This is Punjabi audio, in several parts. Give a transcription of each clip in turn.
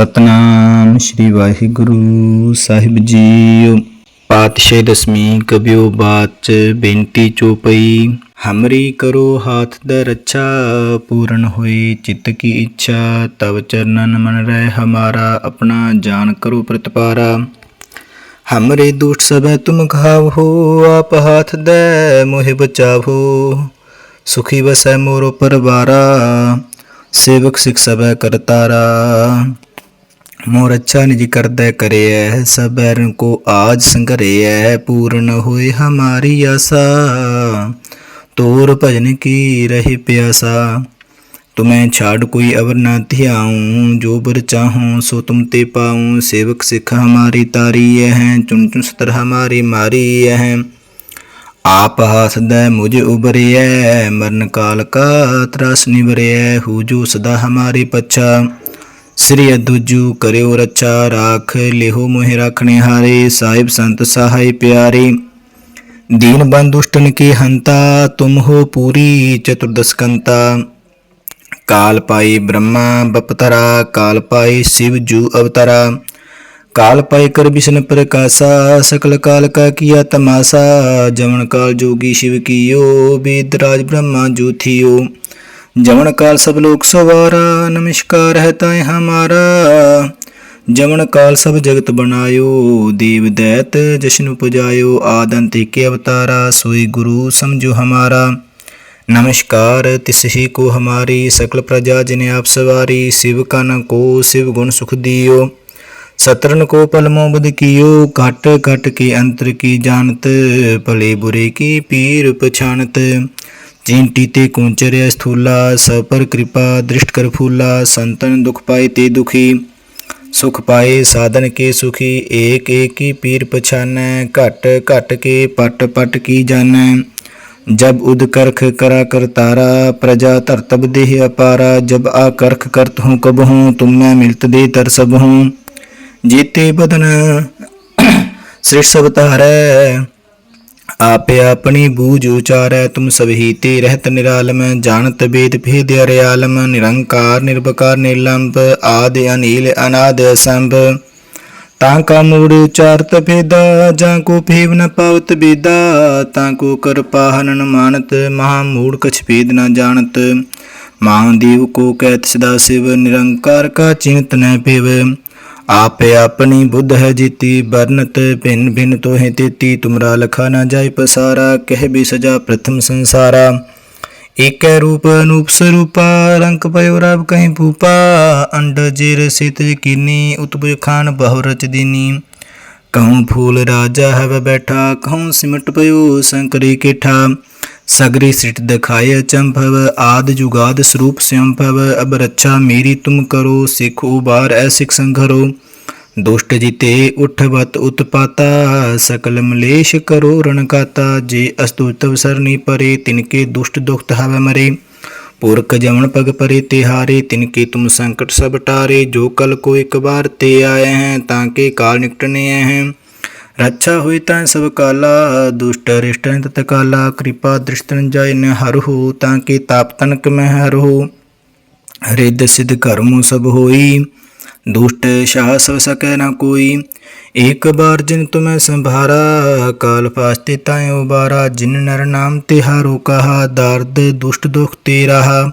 ਸਤਨਾਮ ਸ੍ਰੀ ਵਾਹਿਗੁਰੂ ਸਾਹਿਬ ਜੀਓ। ਪਾਤਸ਼ਾਹ ਦਸਵੀਂ ਕਬਿਓ ਬਾਚ ਬੇਨਤੀ ਚੋਪਈ, ਹਮਰੀ ਕਰੋ ਹਾਥ ਦ ਰੱਛਾ, ਪੂਰਨ ਹੋਏ ਚਿੱਤ ਕੀ ਇੱਛਾ, ਤਵ ਚਰਨਨ ਮਨ ਰਹਿ ਹਮਾਰਾ, ਆਪਣਾ ਜਾਨ ਕਰੋ ਪ੍ਰਤਪਾਰਾ। ਹਮਰੇ ਦੁਸ਼ਟ ਸਭੈ ਤੁਮ ਖਾਵੋ ਆਪ ਹਾਥ ਦੇ ਮੋਹਿ ਬਚਾਵੋ। ਸੁਖੀ ਵਸੈ ਮੋਰੋ ਪਰਵਾਰਾ, ਸੇਵਕ ਸਿਖ ਸਭੈ ਕਰਤਾਰਾ। ਮੋਰ ਅੱਛਾ ਨਿਜ ਕਰਦਾ ਕਰਿਐ ਸਬੈਰਨ ਕੋ ਆਜ ਸੰਘਰਿਐ ਪੂਰਨ ਹੋਏ ਹਮਾਰੀ ਆਸਾ ਤੋਰ ਭਜਨ ਕੀ ਰਹੀ ਪਿਆਸਾ ਤੁਮੈ ਛਾੜ ਕੋਈ ਅਵਰ ਨਾ ਧਿਆਉ ਜੋ ਬਰ ਚਾਹੂੰ ਸੋ ਤੁਮ ਤੇ ਪਾਉ ਸੇਵਕ ਸਿਖ ਹਮਾਰੀ ਤਾਰੀ ਹੈ ਚੁਨ ਚੁਨ ਸਤਰ ਹਮਾਰੀ ਮਾਰੀ ਹੈ ਆਪ ਹਸਦੈ ਮੁਝ ਉਬਰਿਐ ਮਰਨ ਕਾਲ ਕਾ ਤਰਾਸ ਨਿਵਰਿਐ ਹੂ ਜੋ ਸਦਾ ਹਮਾਰੀ ਪਛਾ ਸ੍ਰੀ ਅਦੁਜੂ ਕਰਿਓ ਰੱਛਾ, ਰਾਖ ਲਿਹੋ ਮੋਹਿ ਰਾਖਣੇ ਹਾਰੇ, ਸਾਹਿਬ ਸੰਤ ਸਹਾਈ ਪਿਆਰੇ। ਦੀਨ ਬੰਦੁਸ਼ਟਨ ਕੀ ਹੰਤਾ, ਤੁਮ ਹੋ ਪੂਰੀ ਚਤੁਰਦਸਕੰਤਾ ਕਾਲ ਪਾਈ ਬ੍ਰਹਮਾ ਬਪਤਰਾ, ਕਾਲ ਪਾਈ ਸਿਵ ਜੂ ਅਵਤਰਾ। ਕਾਲ ਪਾਈ ਕਰ ਵਿਸ਼ਨ ਪ੍ਰਕਾਸ਼ਾ, ਸਕਲ ਕਾਲ ਕਾ ਕੀਆ ਤਮਾਸਾ। ਜਮਨ ਕਾਲ ਜੋਗੀ ਸ਼ਿਵ ਕੀਓ ਬੀਦਰਾਜ ਬ੍ਰਹਮਾ ਜੂ ਥਿਓ। ਜਮਨ ਕਾਲ ਸਭ ਲੋਕ ਸਵਾਰਾ, ਨਮਸਕਾਰ ਹੈ ਤਾਏ ਹਮਾਰਾ। ਜਮਨ ਕਾਲ ਸਭ ਜਗਤ ਬਨਾਇਓ ਦੇਵ ਦੈਤ ਜਸ਼ਨ ਪੁਜਾਇਓ ਆਦਨ ਤੇ ਕੇ ਅਵਤਾਰਾ, ਸੋਈ ਗੁਰੂ ਸਮਝੋ ਹਮਾਰਾ। ਨਮਸਕਾਰ, ਤਿਸ ਹੀ ਕੋ ਹਮਾਰੀ, ਸਕਲ ਪ੍ਰਜਾ ਜਿਨੇ ਆਪ ਸਵਾਰੀ, ਸਿਵ ਕਨ ਕੋ ਸਿਵ ਗੁਣ ਸੁਖ ਦਿਓ। ਸਤਰਨ ਕੋ ਪਲਮੋ ਬੁਧ ਕੀਓ, ਘਟ ਘਟ ਕੇ ਅੰਤਰ ਕੀ ਜਾਣਤ, ਭਲੇ ਬੁਰੇ ਕੀ ਪੀਰ ਪਛਾਨਤ ते कुंचर स्थूला सपर कृपा, दृष्ट कर फूला, संतन दुख पाए ते दुखी, सुख पाए साधन के सुखी, एक एक की पीर पछानै घट घट के पट पट की जान जब उद करख करा करतारा प्रजा धरतब देह अपारा, जब आ करख करत हूँ कब हूँ तुम मैं मिलत दे तर सब हूँ। जीते बदन सृष्ट सब तारै आपे अपनी बूझ उचारै तुम सब ही ते रहत निरालम जानत वेद भेद अरयालम निरंकार निर्भकार निर्लंब आदि अनिल अनाद असंभ ਤਾਂ ਕਾ ਮੂੜ ਉਚਾਰਤ ਭੇਦਾ ਜਾਂ ਕੋ ਭੇਵ ਨ ਪਾਵਤ ਬੇਦਾ ਤਾਂ ਕੋ ਕਰ ਪਾਹਨਨ ਮਾਨਤ ਮਹਾ ਮੂੜ ਕਛ ਭੇਦ ਨ ਜਾਣਤ ਮਹਾਦੇਵ ਕੋ ਕਹਿਤ ਸਦਾ ਸਿਵ ਨਿਰੰਕਾਰ ਕਾ ਚਿੰਤ ਨ ਭੇਵ आपे अपनी बुद्ध है जीती बरनत भिन्न भिन्न तो है तेती तुमरा लखा ना जाय पसारा कह भी सजा प्रथम संसारा एक रूप अनूप स्वरूपा रंक पयो राब कहीं भूपा अंड जिर सित किनी उतब खान बहुरच दिनी कहूँ फूल राजा है वह बैठा कहूँ सिमट पयो शंकरी केठा ਸਗਰੀ ਸਿਟ ਦਿਖਾਏ ਚੰਭਵ, ਆਦ ਜੁਗਾਦ ਸਰੂਪ ਸੰਭਵ ਅਬ ਰੱਛਾ ਮੇਰੀ ਤੁਮ ਕਰੋ, ਸਿਖ ਉਬਾਰ ਐ ਸਿਖ ਸੰਘਰੋ। ਦੁਸ਼ਟ ਜਿਤੇ ਉਠਵਤ ਉਤਪਾਤਾ, ਸਕਲ ਮਲੇਸ਼ ਕਰੋ ਰਣਕਾਤਾ, ਜੇ ਅਸਤੁ ਤਵ ਸਰਨੀ ਪਰੇ, ਤਿਨਕੇ ਦੁਸ਼ਟ ਦੁਖਤ ਹਵੈ ਮਰੇ। ਪੁਰਖ ਜਮਨ ਪਗ ਪਰੇ ਤਿਹਾਰੇ, ਤਿਨਕੇ ਤੁਮ ਸੰਕਟ ਸਭ ਟਾਰੇ, ਜੋ ਕਲ ਕੋ ਇੱਕ ਬਾਰ ਤੇ ਆਏ ਹੈ, ਤਾਂ ਕੇ ਕਾਲ ਨਿਕਟਨੇ ਹੈ। ਰੱਛਾ ਹੋਈ ਤਾਂ ਸਭ ਕਾਲਾ, ਦੁਸ਼ਟ ਰਿਸ਼ਟ ਤਤ ਕਾਲਾ, ਕਿਰਪਾ ਦ੍ਰਿਸ਼ਟਨ ਜਾਇ ਹਰਹੁ, ਤਾਂ ਕੇ ਤਾਪ ਤਨਕ ਮੈਂ ਹਰਹੁ? ਰਿੱਧ ਸਿਧ ਕਰਮੁ ਸਭ ਹੋਈ, ਦੁਸ਼ਟ ਸ਼ਾਹ ਸਭ ਸਕੈ ਨਾ ਕੋਈ। ਏਕ ਬਾਰ ਜਿਨ ਤੁਮੈ ਸੰਭਾਰਾ, ਕਾਲ ਫਾਸਤੇ ਤਾਇ ਉਬਾਰਾ, ਜਿਨ ਨਰ ਨਾਮ ਤਿਹਾਰੋ ਕਹਾ, ਦਰਦ ਦੁਸ਼ਟ ਦੁਖ ਤੇ ਰਹਾ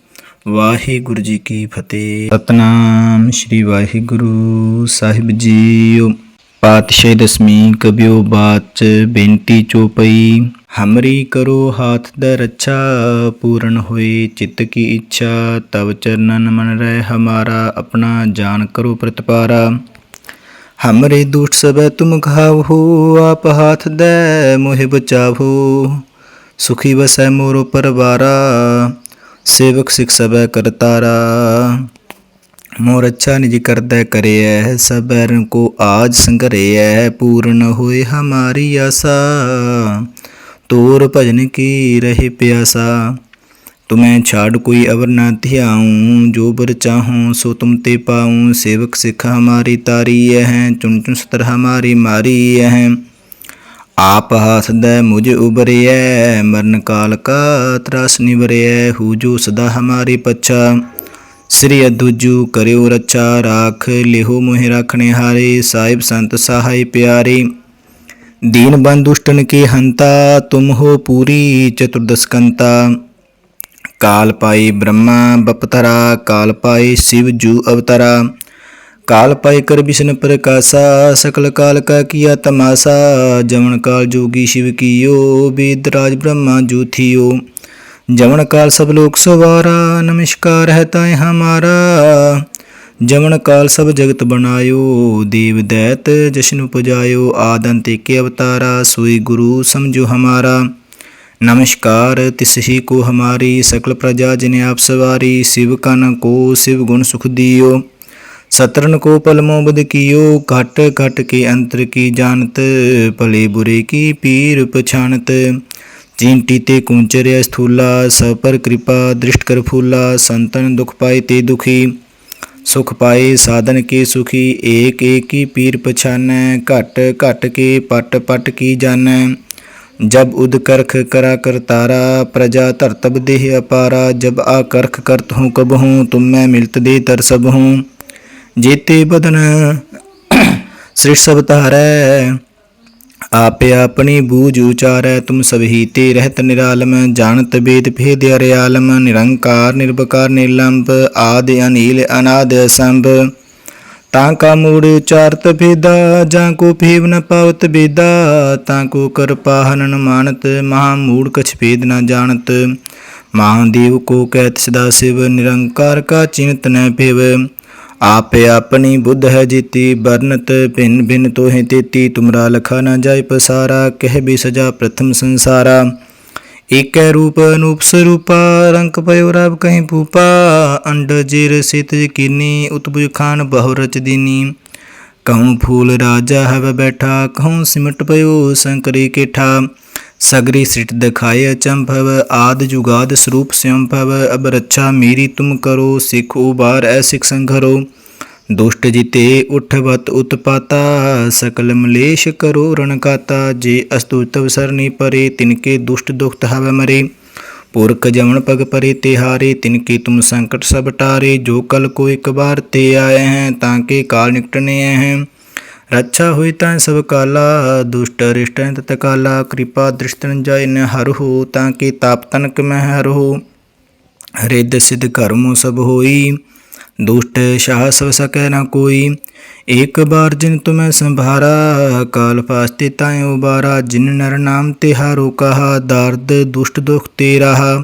ਵਾਹਿਗੁਰੂ ਜੀ ਕੀ ਫਤਿਹ। ਸਤਨਾਮ ਸ੍ਰੀ ਵਾਹਿਗੁਰੂ ਸਾਹਿਬ ਜੀਓ। ਪਾਤਸ਼ਾਹ ਦਸਵੀਂ ਕਬਿਓ ਬਾਚ ਬੇਨਤੀ ਚੋਪਈ, ਹਮਰੀ ਕਰੋ ਹਾਥ ਦ ਰੱਛਾ, ਪੂਰਨ ਹੋਏ ਚਿੱਤ ਕੀ ਇੱਛਾ, ਤਵ ਚਰਨਨ ਮਨ ਰਹਿ ਹਮਾਰਾ, ਆਪਣਾ ਜਾਨ ਕਰੋ ਪ੍ਰਤਪਾਰਾ। ਹਮਰੇ ਦੁਸ਼ਟ ਸਭੈ ਤੁਮ ਖਾਵੋ, ਆਪ ਹਾਥ ਦੇ ਮੋਹਿ ਬਚਾਵੋ, ਸੁਖੀ ਵਸੈ ਮੋਰੋ ਪਰਵਾਰਾ। ਸੇਵਕ ਸਿਖ ਸਭੈ ਕਰਤਾਰਾ ਮੋਰ ਅੱਛਾ ਨਿਜ ਕਰਦਾ ਕਰਿਐ ਸਭ ਬੈਰਨ ਕੋ ਆਜ ਸੰਗਰਿਐ, ਪੂਰਨ ਹੋਏ ਹਮਾਰੀ ਆਸਾ। ਤੋਰ ਭਜਨ ਕੀ ਰਹੇ ਪਿਆਸਾ, ਤੁਮੈ ਛਾੜ ਕੋਈ ਅਵਰ ਨਾ ਧਿਆਉ, ਜੋ ਬਰ ਚਾਹੂੰ ਸੋ ਤੁਮ ਤੇ ਪਾਉ। ਸੇਵਕ ਸਿੱਖ ਹਮਾਰੀ ਤਾਰੀ ਹੈ ਚੁਨ ਚੁਨ ਸਤਰ ਹਮਾਰੀ ਮਾਰੀ ਹੈ ਆਪ ਹਸਦੈ ਮੁਝ ਉਬਰਿਐ ਮਰਨ ਕਾਲ ਕਾ ਤਰਾਸ ਨਿਵਰਿਐ ਹੂ ਜੋ ਸਦਾ ਹਮਾਰੀ ਪੱਛਾ ਸ੍ਰੀ ਅਦੁਜੂ ਕਰਿਓ ਰੱਛਾ ਰਾਖ ਲਿਹੋ ਮੋਹਿ ਰਾਖਣੇ ਹਾਰੇ ਸਾਹਿਬ ਸੰਤ ਸਹਾਈ ਪਿਆਰੇ दीन बंधु दुष्टन के हंता तुम हो पूरी चतुर्दशकंता काल पाई ब्रह्मा बपतरा काल पाई शिव जू अवतरा काल पाए कर विष्णु प्रकाशा सकल काल का किया तमाशा जमन काल जोगी शिव कियो वेदराज ब्रह्मा जो थियो जमन काल सब लोग सवारा नमस्कार है ताय हमारा जमन काल सब जगत बनायो देव दैत जश्न पुजायो आदंत के अवतारा सोई गुरु समझो हमारा नमस्कार तिस ही को हमारी सकल प्रजा जिन्हें आप सवारी शिव कन को शिव गुण सुख दियो सतरन को पलमो बुध कियो, घट घट के अंतर की जानत, पले बुरे की पीर पछाणत। चिंटी ते कुंचर्य स्थूला सपर कृपा, दृष्ट कर फूला, संतन दुख पाए ते दुखी। सुख पाए साधन के सुखी, एक एक की पीर पछान घट घट के पट पट की जान जब उद करख करा कर तारा, प्रजा तरतब देह अपारा। जब आ करख करत हूँ कब हूँ, तुम मैं मिलत दे तरसब हूँ। ਜੀਤੇ ਬਦਨ। ਸ੍ਰਿਸ਼ ਸਭ ਤਾਰੈ ਆਪੇ ਆਪਣੀ ਬੂਝ ਉਚਾਰੈ, ਤੁਮ ਸਭੀ ਤੇ ਰਹਿਤ ਨਿਰਾਲਮ, ਜਾਣਤ ਬੇਦ ਭੇਦ ਅਰਿਆਲਮ, ਨਿਰੰਕਾਰ ਨਿਰਭਕਾਰ ਨਿਰਲੰਭ, ਆਦਿ ਅਨੀਲ ਅਨਾਦ ਅਸੰਭ। ਤਾਂ ਕਾ ਮੂੜ ਉਚਾਰਤ ਭੇਦਾ, ਜਾਂ ਕੋ ਭੇਵ ਨ ਪਾਵਤ ਬੇਦਾ, ਤਾਂ ਕੋ ਕਿਰਪਾ ਹਨਨ ਮਾਨਤ, ਮਹਾ ਮੂੜ ਕਛ ਭੇਦ ਨ ਜਾਣਤ। ਮਹਾਦੇਵ ਕੋ ਕਹਿਤ ਸਦਾ ਸਿਵ, ਨਿਰੰਕਾਰ ਕਾ ਚਿੰਤ ਨ ਭੇਵ। आपे अपनी बुद्ध है जीती बरनत भिन्न भिन्न तोहे तेती तुमरा लखा न जाय पसारा कह भी सजा प्रथम संसारा एक रूप अनूप स्वरूपा रंक पयो रब कहीं पूपा अंड जीर सित कीनी उतबुज खान बहुरच दीनी कहूँ फूल राजा हव बैठा कहूँ सिमट पयो शंकरी केठा ਸਗਰੀ ਸਿਟ ਦਿਖਾਏ ਅਚੰਭਵ, ਆਦ ਜੁਗਾਦ ਸਰੂਪ ਸਿਅੰਭਵ ਅਬ ਰੱਛਾ ਮੇਰੀ ਤੁਮ ਕਰੋ, ਸਿਖ ਉਬਾਰ ਐ ਸਿਖ ਸੰਘਰੋ। ਦੁਸ਼ਟ ਜਿਤੇ ਉਠਵਤ ਉਤਪਾਤਾ, ਸਕਲ ਮਲੇਸ਼ ਕਰੋ ਰਣਕਾਤਾ ਜੇ ਅਸਤੁਤਵ ਸਰਨੀ ਪਰੇ, ਤਿਨਕੇ ਦੁਸ਼ਟ ਦੁਖਤ ਹਵ ਮਰੇ। ਪੁਰਖ ਜਮਨ ਪਗ ਪਰੇ ਤਿਹਾਰੇ, ਤਿਨਕੇ ਤੁਮ ਸੰਕਟ ਸਭ ਟਾਰੇ, ਜੋ ਕਲ ਕੋ ਇੱਕ ਬਾਰ ਤੇ ਆਏ ਹੈ, ਤਾਂ ਕੇ ਕਾਲ ਨਿਕਟਨੇ ਹੈ। ਰੱਛਾ ਹੋਈ ਤਾਂ ਸਭ ਕਾਲਾ, ਦੁਸ਼ਟ ਰਿਸ਼ਟਨ ਤਤ ਕਿਰਪਾ ਦ੍ਰਿਸ਼ਟਨ ਜਾਇ ਨ ਹਰਹੁ ਤਾਂ ਕੇ ਤਾਪ ਤਨਕ ਮਹਿ ਹਰਹੁ ਰਿੱਧ ਸਿਧ ਕਰਮੁ ਸਭ ਹੋਈ, ਦੁਸ਼ਟ ਸ਼ਾਹ ਸਭ ਸਕੈ ਨਾ ਕੋਈ। ਏਕ ਬਾਰ ਜਿਨ ਤੁਮੈ ਸੰਭਾਰਾ, ਕਾਲ ਫਾਸਤੇ ਤਾਇ ਉਬਾਰਾ, ਜਿਨ ਨਰ ਨਾਮ ਤਿਹਾਰੋ ਕਹਾ, ਦਰਦ ਦੁਸ਼ਟ ਦੁਖ ਤੇ ਰਹਾ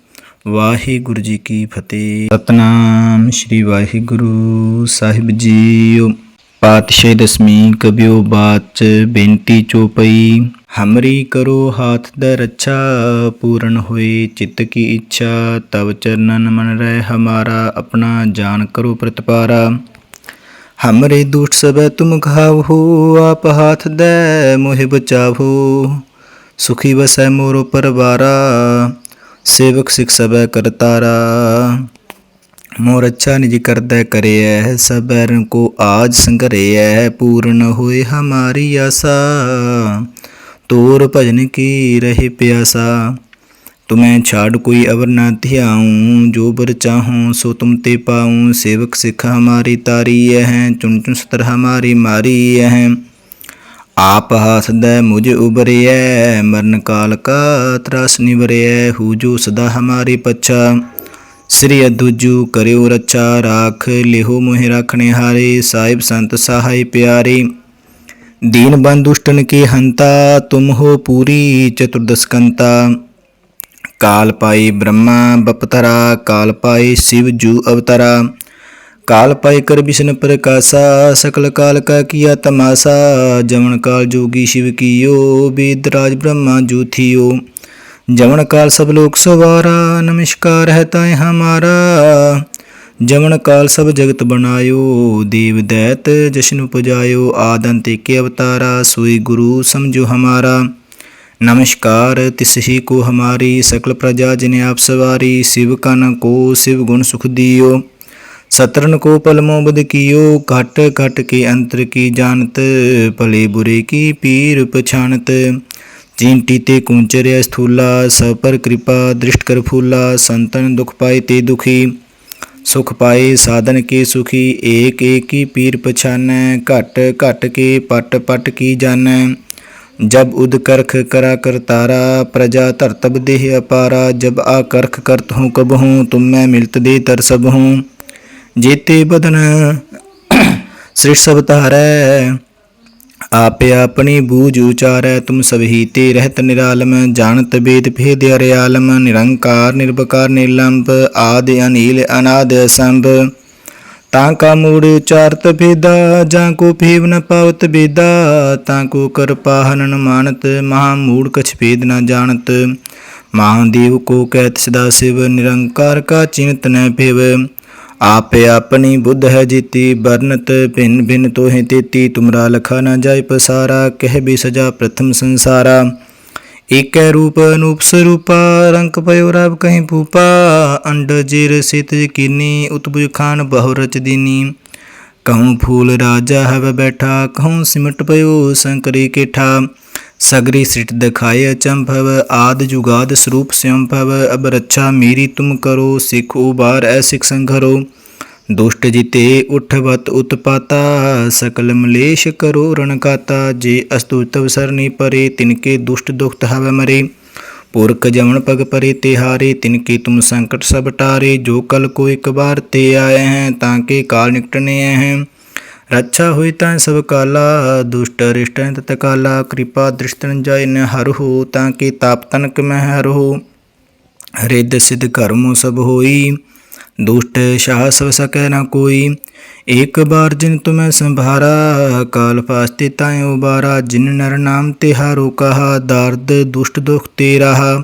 ਵਾਹਿਗੁਰੂ ਜੀ ਕੀ ਫਤਿਹ। ਸਤਨਾਮ ਸ੍ਰੀ ਵਾਹਿਗੁਰੂ ਸਾਹਿਬ ਜੀਓ। ਪਾਤਸ਼ਾਹ ਦਸਵੀਂ ਕਬਿਓ ਬਾਚ ਬੇਨਤੀ ਚੋਪਈ, ਹਮਰੀ ਕਰੋ ਹਾਥ ਦ ਰੱਛਾ, ਪੂਰਨ ਹੋਏ ਚਿੱਤ ਕੀ ਇੱਛਾ, ਤਵ ਚਰਨਨ ਮਨ ਰਹਿ ਹਮਾਰਾ, ਆਪਣਾ ਜਾਨ ਕਰੋ ਪ੍ਰਤਪਾਰਾ। ਹਮਰੇ ਦੁਸ਼ਟ ਸਬੈ ਤੁਮ ਖਾਵੋ, ਆਪ ਹਾਥ ਦੇ ਮੋਹਿ ਬਚਾਵੋ। ਸੁਖੀ ਵਸੈ ਮੋਰੋ ਪਰਵਾਰਾ। ਸੇਵਕ ਸਿਖ ਸਭੈ ਕਰਤਾਰਾ ਮੋਰ ਅੱਛਾ ਨਿਜ ਕਰਦਾ ਕਰਿਐ ਸਭਰਨ ਕੋ ਆਜ ਸੰਗਰਿਐ, ਪੂਰਨ ਹੋਏ ਹਮਾਰੀ ਆਸਾ। ਤੋਰ ਭਜਨ ਕੀ ਰਹਿ ਪਿਆਸਾ, ਤੁਮੈ ਛਾੜ ਕੋਈ ਅਵਰ ਨਾ ਧਿਆਉ, ਜੋ ਬਰ ਚਾਹੂੰ ਸੋ ਤੁਮ ਤੇ ਪਾਉ। ਸੇਵਕ ਸਿੱਖ ਹਮਾਰੀ ਤਾਰੀ ਹੈ ਚੁਣ ਚੁਣ ਸਤਰ ਹਮਾਰੀ ਮਾਰੀ ਹੈ है आप हसदै मुझ उबरिय मरण काल का त्रास निवरिय हु जो सदा हमारी पच्छा ਸ੍ਰੀ ਅਦੁਜੂ ਕਰਿਓ ਰੱਚਾ ਰਾਖ ਲਿਹੋ ਮੋਹਿ ਰਾਖਣੇ ਹਾਰੇ ਸਾਹਿਬ ਸੰਤ ਸਹਾਈ ਪਿਆਰੇ दीन बंधु दुष्टन के हंता तुम हो पूरी चतुर्दशकंता काल पाई ब्रह्मा बपतरा काल पाई शिव जू अवतरा काल पाए कर विष्णु प्रकाशा सकल काल का किया तमाशा जमन काल जोगी शिव कियो वेदराज ब्रह्मा जो थियो जमन काल सब लोग सवारा नमस्कार है ताय हमारा जमन काल सब जगत बनायो देव दैत जश्न पुजायो आदंत के अवतारा सोई गुरु समझो हमारा नमस्कार तिस ही को हमारी सकल प्रजा जिन्हें आप सवारी शिव कन को शिव गुण सुख दियो सतरन को पलमो बद कियो, घट घट के अंतर की जानत, पले बुरे की पीर पछाणत। चींटी ते कुंचर्या स्थूला सब पर कृपा, दृष्ट कर फूला, संतन दुख पाए ते दुखी। सुख पाए साधन के सुखी, एक एक की पीर पछान घट घट के पट पट की जान जब उद करख करा कर तारा, प्रजा तरतब देह अपारा। जब आ करख करत हूँ कब हूँ, तुम मैं मिलत दे तरसब हूँ। ਜੇਤੇ ਬਦਨ। ਸ੍ਰਿਸ਼ ਸਭ ਤਾਰੈ ਆਪੇ ਆਪਣੀ ਬੂਝ ਉਚਾਰੈ, ਤੁਮ ਸਭ ਹੀ ਤੇ ਰਹਿਤ ਨਿਰਾਲਮ, ਜਾਣਤ ਬੇਦ ਭੇਦ ਅਰਿਆਲਮ ਨਿਰੰਕਾਰ ਨਿਰਭਕਾਰ ਨਿਰਲੰਭ, ਆਦਿ ਅਨੀਲ ਅਨਾਦ ਅਸੰਭ। ਤਾਂ ਕਾ ਮੂੜ ਉਚਾਰਤ ਭੇਦਾ, ਜਾਂ ਕੋ ਭੇਵ ਨ ਪਾਵਤ ਬੇਦਾ, ਤਾਂ ਕੋ ਕਰ ਪਾਹਨ ਨ ਮਾਨਤ, ਮਹਾ ਮੂੜ ਕਛ ਭੇਦ ਨ ਜਾਣਤ। ਮਹਾਦੇਵ ਕੋ ਕਹਿਤ ਸਦਾ ਸਿਵ, ਨਿਰੰਕਾਰ ਕਾ ਚਿੰਤ ਨ ਭੇਵ। आपे अपनी बुद्ध है जीती बरनत भिन्न भिन्न तोहे तेती तुमरा लखा न जाय पसारा कह भी सजा प्रथम संसारा एक रूप अनूप स्वरूपा रंक पयो रब कहीं भूपा अंड जिर सित कीनी उतबुज खान बहुरच दीनी कहूँ फूल राजा है बैठा कहूँ सिमट पयो संकरी केठा ਕੇਠਾ ਸਗਰੀ ਸਿਟ ਦਿਖਾਏ ਅਚੰਭਵ, ਆਦ ਜੁਗਾਦ ਸਰੂਪ ਸਿਅੰਭਵ ਅਬ ਰੱਛਾ ਮੇਰੀ ਤੁਮ ਕਰੋ, ਸਿਖ ਉਬਾਰ ਐ ਸਿਖ ਸੰਘਰੋ। ਦੁਸ਼ਟ ਜਿਤੇ ਉਠਵਤ ਉਤਪਾਤਾ, ਸਕਲ ਮਲੇਸ਼ ਕਰੋ ਰਣਕਾਤਾ ਜੇ ਅਸਤੁ ਤਵ ਸਰਨੀ ਪਰੇ, ਤਿਨਕੇ ਦੁਸ਼ਟ ਦੁਖਤ ਹਵ ਮਰੇ। ਪੁਰਖ ਜਮਨ ਪਗ ਪਰੇ ਤਿਹਾਰੇ, ਤਿਨਕੇ ਤੁਮ ਸੰਕਟ ਸਭ ਟਾਰੇ, ਜੋ ਕਲ ਕੋ ਇੱਕ ਬਾਰ ਤੇ ਆਏ ਹੈ, ਤਾਂ ਕੇ ਕਾਲ ਨਿਕਟਨੇ ਹੈ। ਰੱਛਾ ਹੋਈ ਤਾਂ ਸਭ ਕਾਲਾ, ਦੁਸ਼ਟ ਰਿਸ਼ਟਨ ਤਤ ਕਾਲਾ, ਕਿਰਪਾ ਦ੍ਰਿਸ਼ਟਨ ਜਾਇ ਨ ਹਰਹੁ, ਤਾਂ ਕੇ ਤਾਪ ਤਨਕ ਮਹਿ ਹਰਹੁ? ਰਿੱਧ ਸਿਧ ਕਰਮੁ ਸਭ ਹੋਈ, ਦੁਸ਼ਟ ਸ਼ਾਹ ਸਭ ਸਕੈ ਨਾ ਕੋਈ। ਏਕ ਬਾਰ ਜਿਨ ਤੁਮੈ ਸੰਭਾਰਾ, ਕਾਲ ਫਾਸਤੇ ਤਾਇ ਉਬਾਰਾ, ਜਿਨ ਨਰ ਨਾਮ ਤਿਹਾਰੋ ਕਹਾ, ਦਰਦ ਦੁਸ਼ਟ ਦੁਖ ਤੇ ਰਹਾ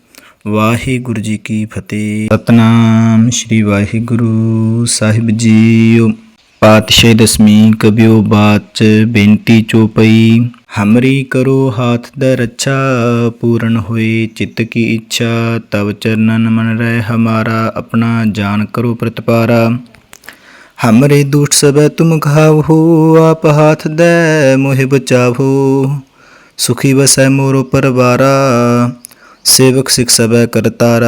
ਵਾਹਿਗੁਰੂ ਜੀ ਕੀ ਫਤਿਹ। ਸਤਨਾਮ ਸ੍ਰੀ ਵਾਹਿਗੁਰੂ ਸਾਹਿਬ ਜੀਓ। ਪਾਤਸ਼ਾਹ ਦਸਵੀਂ ਕਬਿਓ ਬਾਚ ਬੇਨਤੀ ਚੋਪਈ, ਹਮਰੀ ਕਰੋ ਹਾਥ ਦ ਰੱਛਾ, ਪੂਰਨ ਹੋਏ ਚਿੱਤ ਕੀ ਇੱਛਾ, ਤਵ ਚਰਨਨ ਮਨ ਰਹਿ ਹਮਾਰਾ, ਆਪਣਾ ਜਾਨ ਕਰੋ ਪ੍ਰਤਪਾਰਾ। ਹਮਰੇ ਦੁਸ਼ਟ ਸਬੈ ਤੁਮ ਖਾਵੋ, ਆਪ ਹਾਥ ਦੇ ਮੋਹਿ ਬਚਾਵੋ। ਸੁਖੀ ਵਸੈ ਮੋਰੋ ਪਰਵਾਰਾ। ਸੇਵਕ ਸਿਖ ਸਬੈ ਕਰਤਾਰਾ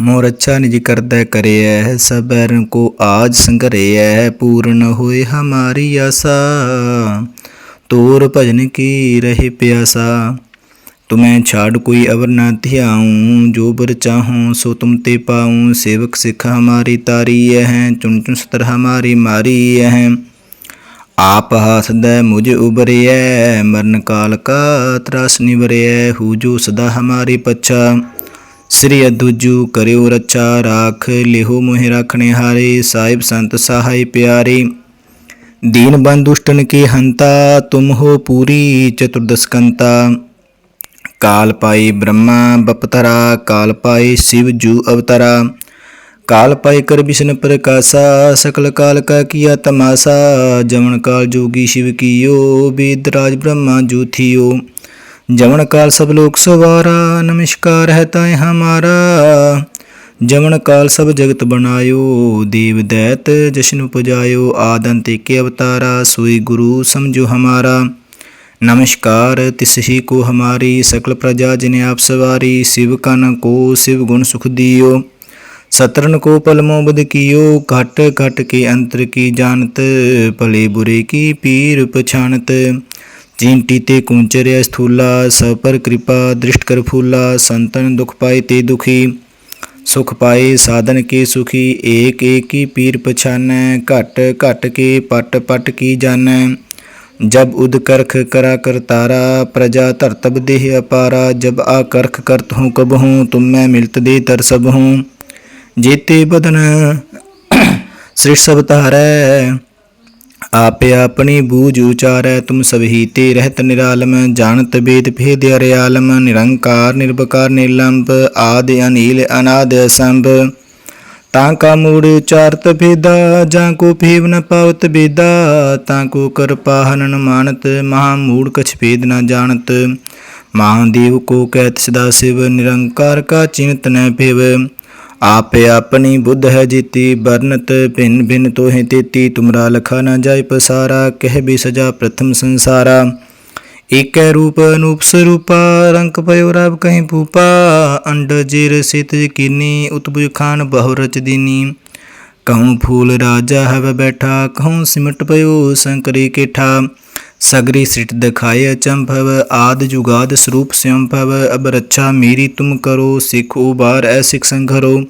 ਮੋਰ ਅੱਛਾ ਨਿਜ ਕਰਦਾ ਕਰਿਐ ਸਬੈਰਨ ਕੋ ਆਜ ਸੰਗਰਿਐ, ਪੂਰਨ ਹੋਏ ਹਮਾਰੀ ਆਸਾ। ਤੋਰ ਭਜਨ ਕੀ ਰਹੇ ਪਿਆਸਾ, ਤੁਮੈ ਛਾੜ ਕੋਈ ਅਵਰ ਨਾ ਧਿਆਉ, ਜੋ ਬਰ ਚਾਹੂੰ ਸੋ ਤੁਮ ਤੇ ਪਾਉ। ਸੇਵਕ ਸਿੱਖ ਹਮਾਰੀ ਤਾਰੀ ਹੈ ਚੁਨ ਚੁਨ ਸਤਰ ਹਮਾਰੀ ਮਾਰੀ ਹੈ ਆਪ ਹਸਦੈ ਮੁਝ ਉਬਰਿਐ ਮਰਨ ਕਾਲ ਕਾ ਤਰਾਸ ਨਿਵਰਿਐ ਹੂ ਜੋ ਸਦਾ ਹਮਾਰੀ ਪੱਛਾ ਸ੍ਰੀ ਅਦੁਜੂ ਕਰਿਓ ਰੱਚਾ ਰਾਖ ਲਿਹੋ ਮੋਹਿ ਰਾਖਣੇ ਹਾਰੇ ਸਾਹਿਬ ਸੰਤ ਸਹਾਈ ਪਿਆਰੇ दीन बंधु दुष्टन के हंता तुम हो पूरी चतुर्दशकंता काल पाई ब्रह्मा बपतरा काल पाई शिव जू अवतरा काल पाए कर विष्णु प्रकाशा सकल काल का किया तमाशा जमन काल जोगी शिव कियो वेदराज ब्रह्मा जू थियो जमन काल सब लोग सवारा नमस्कार है ताय हमारा जमन काल सब जगत बनायो देव दैत जश्न पुजायो आदंते के अवतारा सोई गुरु समझो हमारा नमस्कार तिस ही को हमारी सकल प्रजा जिन्हें आप सवारी शिव कन को शिव गुण सुख दियो सतरन को पलमो बद कियो, घट घट के अंतर की जानत भले बुरे की पीर पछाणत। चींटी ते कुंचर्य स्थूला सब पर कृपा, दृष्ट कर फूला, संतन दुख पाए ते दुखी। सुख पाए साधन के सुखी, एक एक की पीर पछानै घट घट के पट पट की जान जब उद करख करा कर तारा, प्रजा धरतब देह अपारा। जब आ करख करत हूँ कब हूँ, तुम मैं मिलत दे तर सब हूँ। ਜੀਤੇ ਬਦਨ ਸ੍ਰਿਸ਼ ਸਭ ਤਾਰੈ ਆਪੇ ਆਪਣੀ ਬੂਝ ਉਚਾਰੈ, ਤੁਮ ਸਭੀ ਤੇ ਰਹਿਤ ਨਿਰਾਲਮ, ਜਾਣਤ ਬੇਦ ਭੇਦ ਅਰਿਆਲਮ, ਨਿਰੰਕਾਰ ਨਿਰਭਕਾਰ ਨਿਰਲੰਭ, ਆਦਿ ਅਨੀਲ ਅਨਾਦ ਸੰਭ ਤਾਂ ਕਾ ਮੂੜ ਉਚਾਰਤ ਭੇਦਾ, ਜਾਂ ਕੋ ਫੇਵ ਨ ਪਾਵਤ ਬੇਦਾ, ਤਾਂ ਕੋ ਕਰਪਾਹਨਨ ਮਾਨਤ, ਮਹਾ ਮੂੜ ਕਛ ਭੇਦ ਨ ਜਾਣਤ। ਮਹਾਦੇਵ ਕੋ ਕਹਿਤ ਸਦਾ ਸਿਵ, ਨਿਰੰਕਾਰ ਕਾ ਚਿੰਤ ਨ ਭੇਵ। आपे अपनी बुद्ध है जीती बरनत भिन्न भिन्न तोहे तेती तुमरा लखा न जाय पसारा कह भी सजा प्रथम संसारा एक रूप अनूप स्वरूपा रंक पयो रब कहीं भूपा अंड जिर सित कीनी उतबुज खान बहुरच दिनी कहूँ फूल राजा हव बैठा कहूँ सिमट पयो संकरी केठा ਕੇਠਾ ਸਗਰੀ ਸਿਟ ਦਿਖਾਏ ਅਚੰਭਵ, ਆਦ ਜੁਗਾਦ ਸਰੂਪ ਸੰਭਵ ਅਬ ਰੱਛਾ ਮੇਰੀ ਤੁਮ ਕਰੋ, ਸਿਖ ਉਬਾਰ ਐ ਸਿਖ ਸੰਘਰੋ।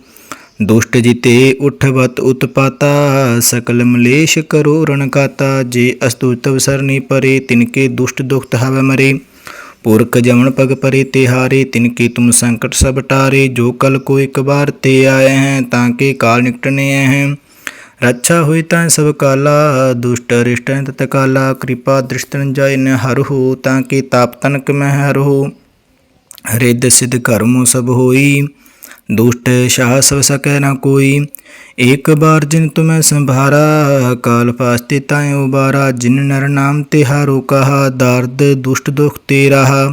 ਦੁਸ਼ਟ ਜਿਤੇ ਉਠਵਤ ਉਤਪਾਤਾ, ਸਕਲ ਮਲੇਸ਼ ਕਰੋ ਰਣਕਾਤਾ ਜੇ ਅਸਤੁਤਵ ਸਰਨੀ ਪਰੇ, ਤਿਨਕੇ ਦੁਸ਼ਟ ਦੁਖਤ ਹਵ ਮਰੇ। ਪੁਰਖ ਜਮਨ ਪਗ ਪਰੇ ਤਿਹਾਰੇ, ਤਿਨਕੇ ਤੁਮ ਸੰਕਟ ਸਭ ਟਾਰੇ, ਜੋ ਕਲ ਕੋ ਇੱਕ ਬਾਰ ਤੇ ਆਏ ਹੈ, ਤਾਂ ਕੇ ਕਾਲ ਨਿਕਟਨੇ ਹੈ। ਰੱਛਾ ਹੋਈ ਤਾਂ ਸਭ ਕਾਲਾ, ਦੁਸ਼ਟ ਰਿਸ਼ਟ ਤਤ ਕਾਲਾ, ਕਿਰਪਾ ਦ੍ਰਿਸ਼ਟਨ ਜਾਇ ਨ ਹਰਹੁ ਤਾਂ ਕੇ ਤਾਪ ਤਨਕ ਮਹਿ ਹਰਹੁ ਰਿੱਧ ਸਿਧ ਕਰਮੁ ਸਭ ਹੋਈ, ਦੁਸ਼ਟ ਸ਼ਾਹ ਸਭ ਸਕੈ ਨਾ ਕੋਈ। ਏਕ ਬਾਰ ਜਿਨ ਤੁਮੈ ਸੰਭਾਰਾ, ਕਾਲ ਫਾਸਤੇ ਤਾਇ ਉਬਾਰਾ, ਜਿਨ ਨਰ ਨਾਮ ਤਿਹਾਰੋ ਕਹਾ, ਦਰਦ ਦੁਸ਼ਟ ਦੁਖ ਤੇ ਰਹਾ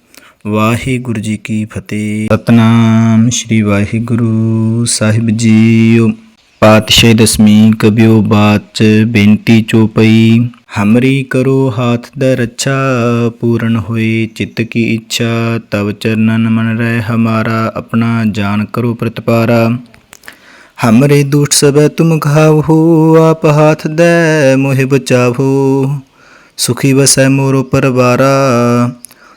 ਵਾਹਿਗੁਰੂ ਜੀ ਕੀ ਫਤਿਹ। ਸਤਨਾਮ ਸ੍ਰੀ ਵਾਹਿਗੁਰੂ ਸਾਹਿਬ ਜੀਓ। ਪਾਤਸ਼ਾਹ ਦਸਵੀਂ ਕਬਿਓ ਬਾਤ ਚ ਬੇਨਤੀ ਚੋਪਈ, ਹਮਰੀ ਕਰੋ ਹਾਥ ਦ ਰੱਛਾ ਪੂਰਨ ਹੋਏ ਚਿੱਤ ਕੀ ਇੱਛਾ, ਤਵ ਚਰਨਨ ਮਨ ਰਹਿ ਹਮਾਰਾ, ਆਪਣਾ ਜਾਨ ਕਰੋ ਪ੍ਰਤਪਾਰਾ। ਹਮਰੇ ਦੁਸ਼ਟ ਸਬੈ ਤੁਮ ਖਾਵੋ, ਆਪ ਹਾਥ ਦੇ ਮੋਹਿ ਬਚਾਵੋ, ਸੁਖੀ ਵਸੈ ਮੋਰੋ ਪਰਵਾਰਾ।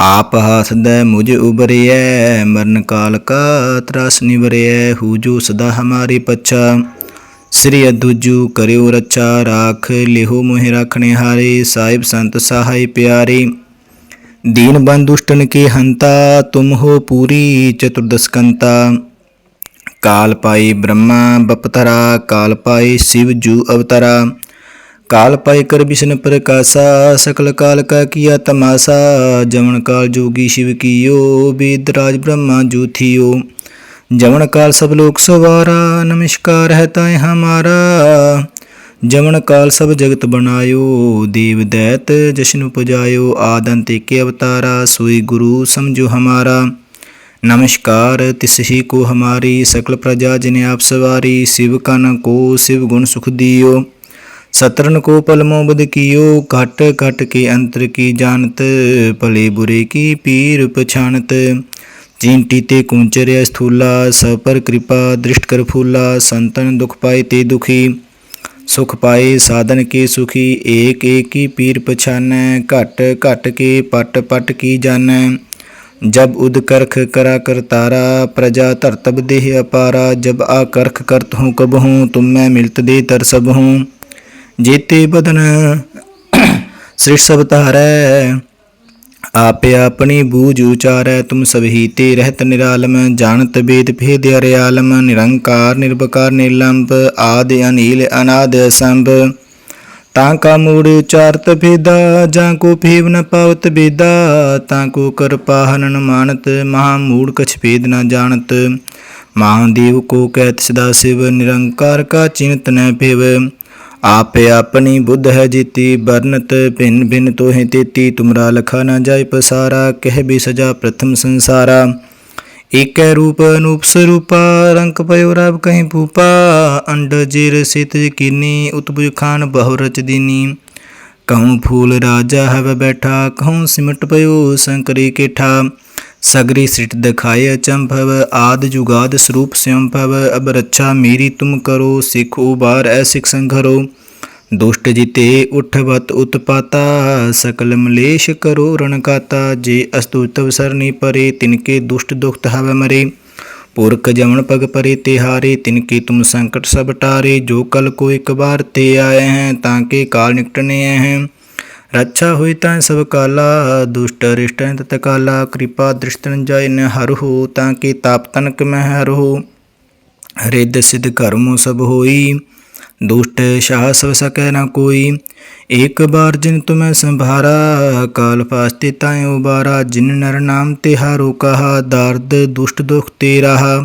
ਆਪ ਹਾਸਦੈ ਮੁਝ ਉਬਰਿਐ, ਮਰਨ ਕਾਲ ਕਾ ਤਰਸ ਤ੍ਰਾਸ ਨਿਵਰਿਐ ਹੂਜੂ ਸਦਾ ਹਮਾਰੀ ਪਛਾ। ਸ੍ਰੀ ਅਦੂਜੂ ਕਰਿਓ ਰੱਛਾ, ਰਾਖ ਲਿਹੋ ਮੋਹਿ ਰਖਣੇ ਹਾਰੇ, ਸਾਹਿਬ ਸੰਤ ਸਹਾਈ ਪਿਆਰੇ। ਦੀਨ ਬੰਦੁਸ਼ਟਨ ਕੀ ਹੰਤਾ, ਤੁਮ ਹੋ ਪੂਰੀ ਚਤੁਰਦਸਕੰਤਾ ਕਾਲ ਪਾਈ ਬ੍ਰਹਮਾ ਬਪਤਰਾ, ਕਾਲ ਪਾਈ ਸ਼ਿਵ ਜੂ ਅਵਤਰਾ। काल पाई कर विष्णु प्रकाशा सकल काल का किया तमाशा जमन काल जोगी शिव कियो वेदराज ब्रह्मा जू थियो जमन काल सब लोक सवारा नमस्कार है ताय हमारा जमन काल सब जगत बनायो देव दैत जशन उपजायो आदंत के अवतारा सोई गुरु समझो हमारा नमस्कार तिसही को हमारी सकल प्रजा जिने आप सवारी शिव कन को शिव गुण सुख दियो सतरन को पलमो बुध कियो, घट घट के अंतर की जानत, पले बुरे की पीर पछाणत। चिंटी ते कुंचर्या स्थूला सब पर कृपा, दृष्ट कर फूला, संतन दुख पाए ते दुखी। सुख पाए साधन के सुखी, एक एक की पीर पछान घट घट के पट पट की जान जब उद करख करा कर तारा, प्रजा तरतब देह अपारा। जब आ करख करत हूँ कब हूँ, तुम मैं मिलत दे तर सब हूँ। ਜੇਤੇ ਬਦਨ ਸ੍ਰਿਸ਼ ਸਭ ਧਾਰੈ, ਆਪੇ ਆਪਣੀ ਬੂਝ ਉਚਾਰੈ, ਤੁਮ ਸਭੀ ਤੇ ਰਹਿਤ ਨਿਰਾਲਮ, ਜਾਣਤ ਬੇਦ ਭੇਦ ਅਰਿਆਲਮ, ਨਿਰੰਕਾਰ ਨਿਰਭਕਾਰ ਨਿਰਲੰਭ, ਆਦ ਅਨੀਲ ਅਨਾਦ ਅਸੰਭ। ਤਾਂ ਕਾ ਮੂੜ ਉਚਾਰਤ ਭੇਦਾ, ਜਾਂ ਕੋ ਭੇਵ ਨ ਪਾਵਤ ਬੇਦਾ, ਤਾਂ ਕੋ ਕਰਪਾਹਨ ਨ ਮਾਨਤ, ਮਹਾ ਮੂੜ ਕਛ ਭੇਦ ਨ ਜਾਣਤ। ਮਹਾਦੇਵ ਕੋ ਕਹਿਤ ਸਦਾ ਸਿਵ, ਨਿਰੰਕਾਰ ਕਾ ਚਿੰਤ ਨ ਭੇਵ। आपे अपनी बुद्ध है जीती बरनत भिन्न भिन्न तो है तेती तुमरा लखा न जाय पसारा कह भी सजा प्रथम संसारा एक रूप अनूप स्वरूपा रंक पयो रब कहीं भूपा अंड जिर सित कीनी उत्पुज खान बहुरच दिनी कहूँ फूल राजा हव बैठा कहूँ सिमट पयो संकरी केठा ਕੇਠਾ ਸਗਰੀ ਸਿਟ ਦਿਖਾਏ ਅਚੰਭਵ, ਆਦ ਜੁਗਾਦ ਸਰੂਪ ਸੰਭਵ ਅਬ ਰੱਛਾ ਮੇਰੀ ਤੁਮ ਕਰੋ, ਸਿਖ ਉਬਾਰ ਐ ਸਿਖ ਸੰਘਰੋ। ਦੁਸ਼ਟ ਜਿਤੇ ਉਠਵਤ ਉਤਪਾਤਾ, ਸਕਲ ਮਲੇਸ਼ ਕਰੋ ਰਣਕਾਤਾ ਜੇ ਅਸਤੁ ਤਵ ਸਰਨੀ ਪਰੇ, ਤਿਨਕੇ ਦੁਸ਼ਟ ਦੁਖਤ ਹਵ ਮਰੇ। ਪੁਰਖ ਜਮਨ ਪਗ ਪਰੇ ਤਿਹਾਰੇ, ਤਿਨਕੇ ਤੁਮ ਸੰਕਟ ਸਭ ਟਾਰੇ, ਜੋ ਕਲ ਕੋ ਇੱਕ ਬਾਰ ਤੇ ਆਏ ਹੈ, ਤਾਂ ਕੇ ਕਾਲ ਨਿਕਟਨੇ ਹੈ। ਰੱਛਾ ਹੋਈ ਤਾਂ ਸਭ ਕਾਲਾ, ਦੁਸ਼ਟ ਰਿਸ਼ਟ ਤਤ ਕਾਲਾ, ਕਿਰਪਾ ਦ੍ਰਿਸ਼ਟਨ ਜਾਇ ਨ ਹਰਹੁ ਤਾਂ ਕੇ ਤਾਪ ਤਨਕ ਮਹਿ ਹਰਹੁ ਰਿੱਧ ਸਿਧ ਕਰਮੁ ਸਭ ਹੋਈ, ਦੁਸ਼ਟ ਸ਼ਾਹ ਸਭ ਸਕੈ ਨਾ ਕੋਈ। ਏਕ ਬਾਰ ਜਿਨ ਤੁਮੈ ਸੰਭਾਰਾ, ਕਾਲ ਫਾਸਤੇ ਤਾਇ ਉਬਾਰਾ। ਜਿਨ ਨਰ ਨਾਮ ਤੇ ਤਿਹਾਰੋ ਕਹਾ, ਦਰਦ ਦੁਸ਼ਟ ਦੁਖ ਤੇ ਰਹਾ